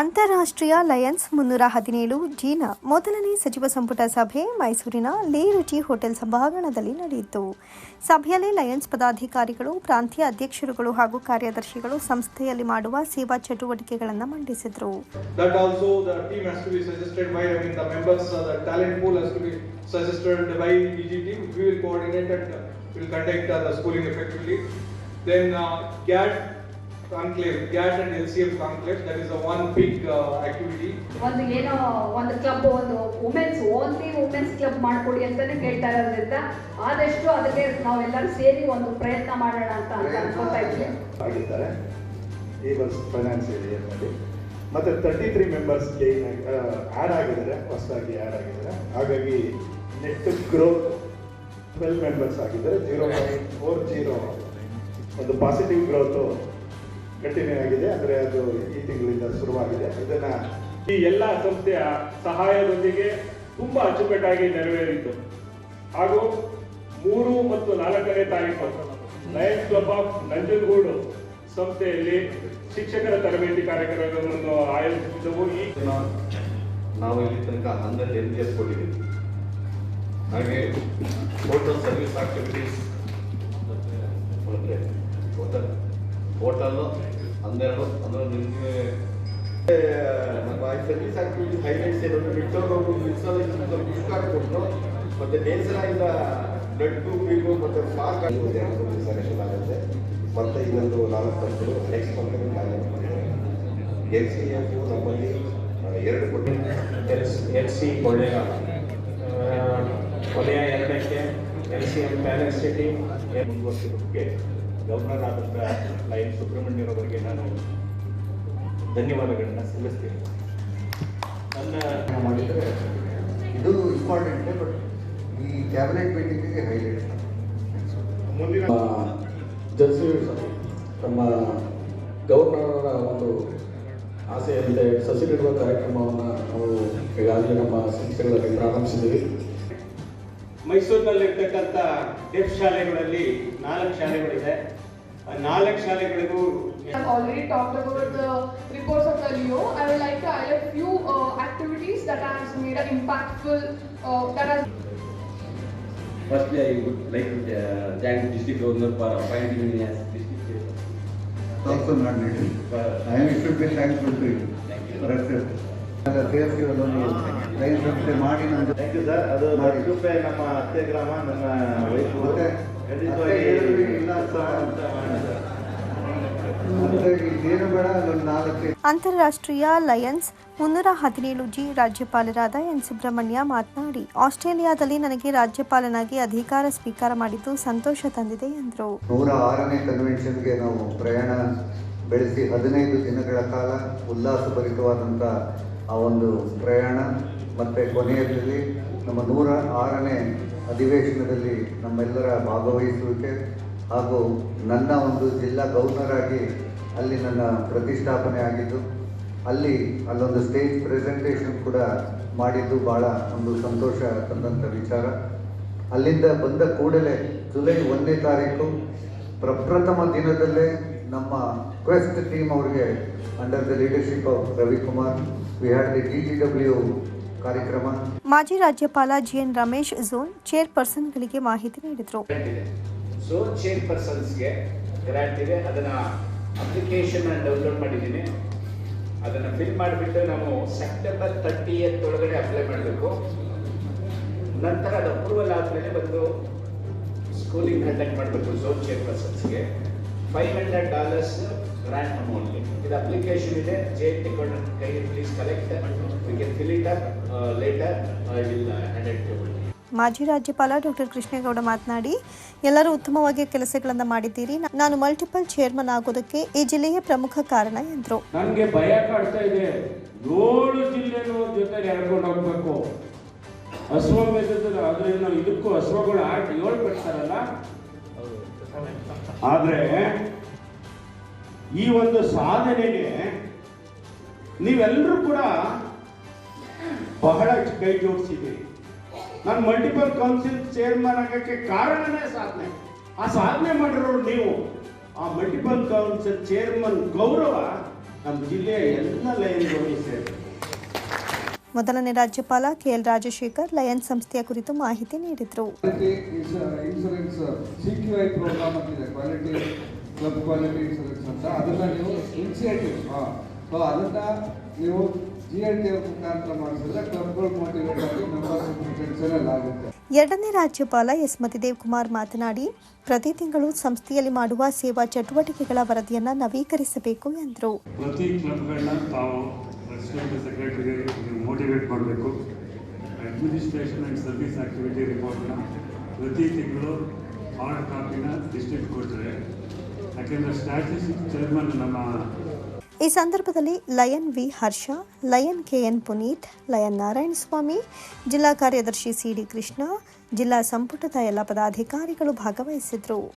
ಅಂತಾರಾಷ್ಟ್ರೀಯ ಲಯನ್ಸ್ ಮುನ್ನೂರ ಹದಿನೇಳು ಜೀನ. ಮೊದಲನೇ ಸಚಿವ ಸಂಪುಟ ಸಭೆ ಮೈಸೂರಿನ ಲೇ ರುಚಿ ಹೋಟೆಲ್ ಸಭಾಂಗಣದಲ್ಲಿ ನಡೆಯಿತು. ಸಭೆಯಲ್ಲಿ ಲಯನ್ಸ್ ಪದಾಧಿಕಾರಿಗಳು ಪ್ರಾಂತೀಯ ಅಧ್ಯಕ್ಷರುಗಳು ಹಾಗೂ ಕಾರ್ಯದರ್ಶಿಗಳು ಸಂಸ್ಥೆಯಲ್ಲಿ ಮಾಡುವ ಸೇವಾ ಚಟುವಟಿಕೆಗಳನ್ನು ಮಂಡಿಸಿದರು. Then uh, conclave, GAT and LCF conclave, that is the one big uh, activity. ಒಂದು ಏನೋ ಒಂದು ಕ್ಲಬ್ ಒಂದು ವುಮೆನ್ಸ್ ಓನ್ಲಿ ವುಮೆನ್ಸ್ ಕ್ಲಬ್ ಮಾಡ್ಕೊಡಿ ಅಂತಾನೆ ಕೇಳ್ತಾ ಇರೋದ್ರಿಂದ ಆದಷ್ಟು ಅದಕ್ಕೆ ನಾವೆಲ್ಲರೂ ಸೇರಿ ಒಂದು ಪ್ರಯತ್ನ ಮಾಡೋಣ ಅಂತ ಅಂತ ಅನ್ಕೋತಾ ಇದ್ವಿ. ಆಗಿದ್ದಾರೆ. ಈ ವರ್ಷ ಫೈನಾನ್ಸಿಯಲ್ ಇಯರ್ನಲ್ಲಿ ಮತ್ತು thirty three members gain add ಆಗಿದ್ದಾರೆ ಹೊಸದಾಗಿ ಆ್ಯಡ್ ಆಗಿದ್ದಾರೆ. ಹಾಗಾಗಿ ನೆಟ್ ಗ್ರೋತ್ ಟ್ವೆಲ್ ಮೆಂಬರ್ಸ್ ಆಗಿದ್ದಾರೆ. ಜೀರೋ ಪಾಯಿಂಟ್ ಫೋರ್ ಜೀರೋ ಒಂದು ಪಾಸಿಟಿವ್ ಗ್ರೋತು ಕಂಟಿನ್ಯೂ ಆಗಿದೆ ಅಂದರೆ ಅದು ಈ ತಿಂಗಳಿಂದ ಶುರುವಾಗಿದೆ. ಇದನ್ನು ಈ ಎಲ್ಲ ಸಂಸ್ಥೆಯ ಸಹಾಯದೊಂದಿಗೆ ತುಂಬಾ ಅಚ್ಚುಕಟ್ಟಾಗಿ ನೆರವೇರಿತು. ಹಾಗೂ ಮೂರು ಮತ್ತು ನಾಲ್ಕನೇ ತಾರೀಕು ಲಯನ್ಸ್ ಕ್ಲಬ್ ಆಫ್ ನಂಜನಗೂಡು ಸಂಸ್ಥೆಯಲ್ಲಿ ಶಿಕ್ಷಕರ ತರಬೇತಿ ಕಾರ್ಯಕ್ರಮಗಳನ್ನು ಆಯೋಜಿಸಿದ್ದವು ಈ ನಾವು ಇಲ್ಲಿ ತನಕ ಹನ್ನೆರಡು ಎನ್ ಜಿ ಎಸ್ ಕೊಟ್ಟಿದ್ದೀವಿ ಹಾಗೆ ಟೋಟಲ್ ಸರ್ವಿಸ್ ಆಕ್ಟಿವಿಟೀಸ್ ಟೋಟಲ್ ಹನ್ನೆರಡು ಹನ್ನೆರಡು ನಿಮಗೆ ನಮ್ಮ ಸರ್ವಿಸ್ ಆಕ್ಟಿವಿಟೀಸ್ ಹೈಲೈಟ್ಸ್ ಏನಂದ್ರೆ ಮಿಡ್ಸೋರ್ ಅವರು ಇನ್ಸ್ಟಾಲೇಷನ್ ಪುಸ್ತಕ ಕೊಟ್ಟರು ಮತ್ತೆ ನೇಸರಾಯಿಂದ ಬ್ಲಡ್ ಗ್ರೂಪಿಗೂ ಮತ್ತೆ ಮಾರ್ಕ್ ಸೆಲೆಕ್ಷನ್ ಆಗುತ್ತೆ. ಮತ್ತು ಇನ್ನೊಂದು ನಾಲ್ಕು ವರ್ಷಗಳು next company L C F ನಮ್ಮಲ್ಲಿ ಎರಡು ಕೊಟ್ಟು ಎಲ್ ಸಿ ಕೊಳ್ಳೇಗಾಲ ಕೊನೆಯ ಎರಡಕ್ಕೆ L C M palace city ಮುಂದುವರಿಸಿದ್ದಕ್ಕೆ governor ಆದಂಥ ಲೈನ್ ಸುಬ್ರಹ್ಮಣ್ಯರವರಿಗೆ ನಾನು ಧನ್ಯವಾದಗಳನ್ನ ಸಲ್ಲಿಸ್ತೀನಿ. ನನ್ನ ಮಾಡಿದರೆ ಇದು ಇಂಪಾರ್ಟೆಂಟ್ ಬಟ್ ಈ ಕ್ಯಾಬಿನೆಟ್ ಮೀಟಿಂಗಿಗೆ ಹೈಲೈಟ್ ಮುಂದಿನ ನಮ್ಮ ಗವರ್ನರ್ ಒಂದು ಆಸೆಯಂತೆ ಸಸಿ ನೆಡುವ ಕಾರ್ಯಕ್ರಮವನ್ನು ನಾವು ಈಗಾಗಲೇ ನಮ್ಮ ಸಂಸ್ಥೆಗಳಲ್ಲಿ ಪ್ರಾರಂಭಿಸಿದ್ದೀವಿ. ಮೈಸೂರಿನಲ್ಲಿರ್ತಕ್ಕಂಥ ಡೆಫ್ ಶಾಲೆಗಳಲ್ಲಿ ನಾಲ್ಕು ಶಾಲೆಗಳಿದೆ. ಆ ನಾಲ್ಕು ಶಾಲೆಗಳಿಗೂ already talk about reports of Deo I like to I have few activities that has made first I would like to thank district governor for appointing me as district chief also I am extremely thankful to you thank you correct sir lion ಸಂಸ್ಥೆ ಮಾಡಿ thank you sir ಅದು. ರೂಪಾಯಿ ನಮ್ಮ ಅತ್ತೆ ಗ್ರಾಮ ನನ್ನ wife ಅಂತಾರಾಷ್ಟ್ರೀಯ Lions ಮುನ್ನೂರ ಹದಿನೇಳು ಜಿ ರಾಜ್ಯಪಾಲರಾದ ಎನ್ ಸುಬ್ರಹ್ಮಣ್ಯ ಮಾತನಾಡಿ ಆಸ್ಟ್ರೇಲಿಯಾದಲ್ಲಿ ನನಗೆ ರಾಜ್ಯಪಾಲನಾಗಿ ಅಧಿಕಾರ ಸ್ವೀಕಾರ ಮಾಡಿದ್ದು ಸಂತೋಷ ತಂದಿದೆ ಎಂದರು. ನೂರ ಆರನೇ ಕನ್ವೆನ್ಷನ್ಗೆ ನಾವು ಪ್ರಯಾಣ ಬೆಳೆಸಿ ಹದಿನೈದು ದಿನಗಳ ಕಾಲ ಉಲ್ಲಾಸಭರಿತವಾದಂಥ ಆ ಒಂದು ಪ್ರಯಾಣ ಮತ್ತು ಕೊನೆಯಲ್ಲಿ ನಮ್ಮ ನೂರ ಆರನೇ ಅಧಿವೇಶನದಲ್ಲಿ ನಮ್ಮೆಲ್ಲರ ಭಾಗವಹಿಸುವಿಕೆ ಹಾಗೂ ನನ್ನ ಒಂದು ಜಿಲ್ಲಾ ಗವರ್ನರ್ ಆಗಿ ಅಲ್ಲಿ ನನ್ನ ಪ್ರತಿಷ್ಠಾಪನೆ ಆಗಿದ್ದು, ಅಲ್ಲಿ ಅಲ್ಲೊಂದು ಸ್ಟೇಜ್ ಪ್ರೆಸೆಂಟೇಷನ್ ಕೂಡ ಮಾಡಿದ್ದು ಭಾಳ ಒಂದು ಸಂತೋಷ ತಂದಂಥ ವಿಚಾರ. ಅಲ್ಲಿಂದ ಬಂದ ಕೂಡಲೇ ಜುಲೈ ಒಂದನೇ ತಾರೀಕು ಪ್ರಪ್ರಥಮ ದಿನದಲ್ಲೇ ನಮ್ಮ ಕ್ವೆಸ್ಟ್ ಟೀಮ್ ಅವರಿಗೆ under the leadership of Ravikumar ಕಾರ್ಯಕ್ರಮ. ಮಾಜಿ ರಾಜ್ಯಪಾಲ ಜಿಎನ್ ರಮೇಶ್ ಝೋನ್ ಚೇರ್ಪರ್ಸನ್ಗಳಿಗೆ ಮಾಹಿತಿ ನೀಡಿದರು. ಸೊ ಇದೆ. ಅದನ್ನ ಅಪ್ಲಿಕೇಶನ್ ಡೌನ್ಲೋಡ್ ಮಾಡಿದ್ದೀನಿ. ಅದನ್ನು ಫಿಲ್ ಮಾಡಿಬಿಟ್ಟು ನಾವು ಸೆಪ್ಟೆಂಬರ್ ತರ್ಟಿ ಒಳಗಡೆ ಅಪ್ಲೈ ಮಾಡಬೇಕು. ನಂತರ ಅದು ಅಪ್ರೂವಲ್ ಆದಮೇಲೆ ಬಂದು ಸ್ಕೂಲಿಂಗ್ ಕಂಡಕ್ಟ್ ಮಾಡಬೇಕು zone chair ಪರ್ಸನ್ಸ್ಗೆ five hundred dollars grant amount ಇದು ಅಪ್ಲಿಕೇಶನ್ ಇದೆ ಜೆ ಟಿ ಕೈ please collect we can fill it up later I will it it you. ಮಾಜಿ ರಾಜ್ಯಪಾಲ ಡಾಕ್ಟರ್ ಕೃಷ್ಣೇಗೌಡ ಮಾತನಾಡಿ ಎಲ್ಲರೂ ಉತ್ತಮವಾಗಿ ಕೆಲಸಗಳನ್ನು ಮಾಡಿದ್ದೀರಿ. ನಾನು ಮಲ್ಟಿಪಲ್ ಚೇರ್ಮನ್ ಆಗೋದಕ್ಕೆ ಈ ಜಿಲ್ಲೆಯ ಪ್ರಮುಖ ಕಾರಣ ಎಂದರು. ನನಗೆ ಭಯ ಕಾಡ್ತಾ ಇದೆ. ಏಳು ಜಿಲ್ಲೆನೂ ಜೊತೆ ಎಳ್ಕೊಂಡು ಹೋಗ್ಬೇಕು. ಅಶ್ವಮೇಧದ ಆದ್ರೆ ನಾವು ಇದಕ್ಕೂ ಅಶ್ವಗಳು ಆಟ ಏಳು ಬಿಡ್ತಾರಲ್ಲ? ಆದ್ರೆ ಈ ಒಂದು ಸಾಧನೆಗೆ ನೀವೆಲ್ಲರೂ ಕೂಡ ಬಹಳ ಕೈ ಜೋಡಿಸಿದ್ದೀರಿ. ನಾನು ಮಲ್ಟಿಪಲ್ ಕೌನ್ಸಿಲ್ ಚೇರ್ಮನ್ ಆಗಕ್ಕೆ ಕಾರಣನೇ ಸಾಧನೆ. ಆ ಸಾಧನೆ ಮಾಡಿರೋರು ನೀವು. ಆ ಮಲ್ಟಿಪಲ್ ಕೌನ್ಸಿಲ್ ಚೇರ್ಮನ್ ಗೌರವ ನಮ್ಮ ಜಿಲ್ಲೆಯ ಎಲ್ಲ ಲೈನ್ಗಳು ಸೇರಿ ಮೊದಲನೇ ರಾಜ್ಯಪಾಲ ಕೆಎಲ್ ರಾಜಶೇಖರ್ ಲಯನ್ ಸಂಸ್ಥೆಯ ಕುರಿತು ಮಾಹಿತಿ ನೀಡಿದರು. ಕ್ಲಬ್ ಕ್ವಾಲಿಟಿ ಇನ್ಸೂರೆನ್ಸ್ ಅಂತ. ಅದನ್ನ ನೀವು ಇನಿಷಿಯೇಟಿವ್ ಸೊ ಅದನ್ನ ನೀವು ಜಿ ಎಲ್ ಟಿ ಮುಖಾಂತರ ಮಾಡಿಸಿದ್ರೆ ಕ್ಲಬ್ಗಳು ಮೋಟಿವೇಟ್ ಆಗಿ ಮೆಂಬರ್ಸ್ ಟೆನ್ಷನ್ ಆಗುತ್ತೆ. ಎರಡನೇ ರಾಜ್ಯಪಾಲ ಎಸ್ ಮತಿದೇವ್ ಕುಮಾರ್ ಮಾತನಾಡಿ ಪ್ರತಿ ತಿಂಗಳು ಸಂಸ್ಥೆಯಲ್ಲಿ ಮಾಡುವ ಸೇವಾ ಚಟುವಟಿಕೆಗಳ ವರದಿಯನ್ನು ನವೀಕರಿಸಬೇಕು ಎಂದರು. ಪ್ರತಿ ಕ್ಲಬ್ಗಳನ್ನ ತಾವು ಪ್ರೆಸಿಡೆಂಟ್ ಸೆಕ್ರೆಟರಿಗೆ ನೀವು ಮೋಟಿವೇಟ್ ಮಾಡಬೇಕು. ಅಡ್ಮಿನಿಸ್ಟ್ರೇಷನ್ ಆ್ಯಂಡ್ ಸರ್ವಿಸ್ ಆಕ್ಟಿವಿಟಿ ರಿಪೋರ್ಟ್ನ ಪ್ರತಿ ತಿಂಗಳು ಹಾರ್ಡ್ ಕಾಪಿನ ಡಿಸ್ಟ್ರಿಕ್ಟ್ ಕೊಡ್ತಾರೆ ಈ ಸಂದರ್ಭದಲ್ಲಿ lion V Harsha, lion K N Puneeth, lion Narayana Swamy, ಜಿಲ್ಲಾ ಕಾರ್ಯದರ್ಶಿ ಸಿಡಿ ಕೃಷ್ಣ, ಜಿಲ್ಲಾ ಸಂಪುಟದ ಎಲ್ಲ ಪದಾಧಿಕಾರಿಗಳು ಭಾಗವಹಿಸಿದ್ರು.